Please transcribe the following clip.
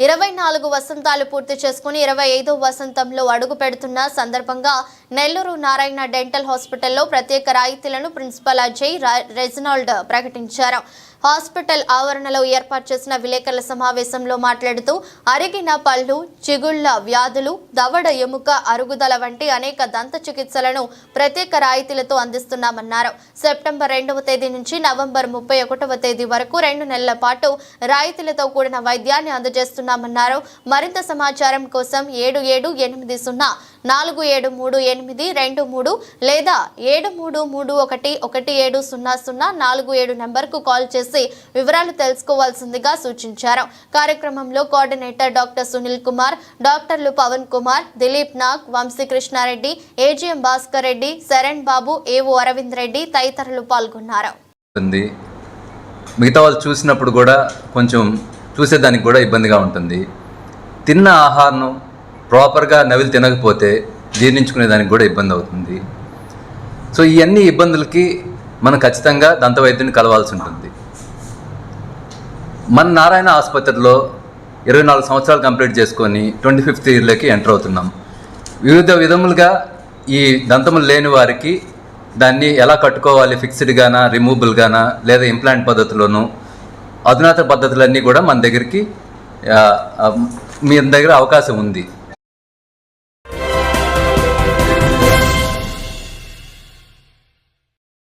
ఇరవై నాలుగు వసంతాలు పూర్తి చేసుకుని ఇరవై ఐదో వసంతంలో అడుగు పెడుతున్న సందర్భంగా నెల్లూరు నారాయణ డెంటల్ హాస్పిటల్లో ప్రత్యేక రాయితీలను ప్రిన్సిపల్ అజయ్ రెజినాల్డ్ ప్రకటించారు. హాస్పిటల్ ఆవరణలో ఏర్పాటు చేసిన విలేకరుల సమావేశంలో మాట్లాడుతూ అరిగిన పళ్ళు చిగుళ్ళ వ్యాధులు దవడ ఎముక అరుగుదల వంటి అనేక దంత చికిత్సలను ప్రత్యేక రాయితీలతో అందిస్తున్నామన్నారు. సెప్టెంబర్ రెండవ తేదీ నుంచి నవంబర్ ముప్పై ఒకటవ తేదీ వరకు రెండు నెలల పాటు రాయితీలతో కూడిన వైద్యాన్ని అందజేస్తున్నామన్నారు. మరింత సమాచారం కోసం ఏడు ఏడు ఎనిమిది సున్నా నాలుగు ఏడు మూడు ఎనిమిది రెండు మూడు లేదా ఏడు మూడు మూడు ఒకటి ఒకటి ఏడు సున్నా సున్నా నాలుగు ఏడు నెంబర్కు కాల్ చేసి వివరాలు తెలుసుకోవాల్సిందిగా సూచించారు. కార్యక్రమంలో కోఆర్డినేటర్ డాక్టర్ సునీల్ కుమార్ డాక్టర్లు పవన్ కుమార్ దిలీప్ నాగ్ వంశీకృష్ణారెడ్డి ఏజీఎం భాస్కర్ రెడ్డి శరణ్ బాబు ఏవో అరవింద్ రెడ్డి తదితరులు పాల్గొన్నారు. మిగతా వాళ్ళు చూసినప్పుడు కూడా కొంచెం చూసేదానికి కూడా ఇబ్బందిగా ఉంటుంది. తిన్న ఆహారం ప్రాపర్గా నవిలి తినకపోతే జీర్ణించుకునే దానికి కూడా ఇబ్బంది అవుతుంది. సో ఇవన్నీ ఇబ్బందులకి మనం ఖచ్చితంగా దంతవైద్యుని కలవాల్సి ఉంటుంది. మన నారాయణ ఆసుపత్రిలో ఇరవై నాలుగు సంవత్సరాలు కంప్లీట్ చేసుకొని ట్వంటీ ఫిఫ్త్ ఇయర్లోకి ఎంటర్ అవుతున్నాం. వివిధ విధములుగా ఈ దంతములు లేని వారికి దాన్ని ఎలా కట్టుకోవాలి ఫిక్స్డ్గానా రిమూవబుల్గానా లేదా ఇంప్లాంట్ పద్ధతిలోనూ అధునాత పద్ధతులన్నీ కూడా మన దగ్గరికి మీ దగ్గర అవకాశం ఉంది.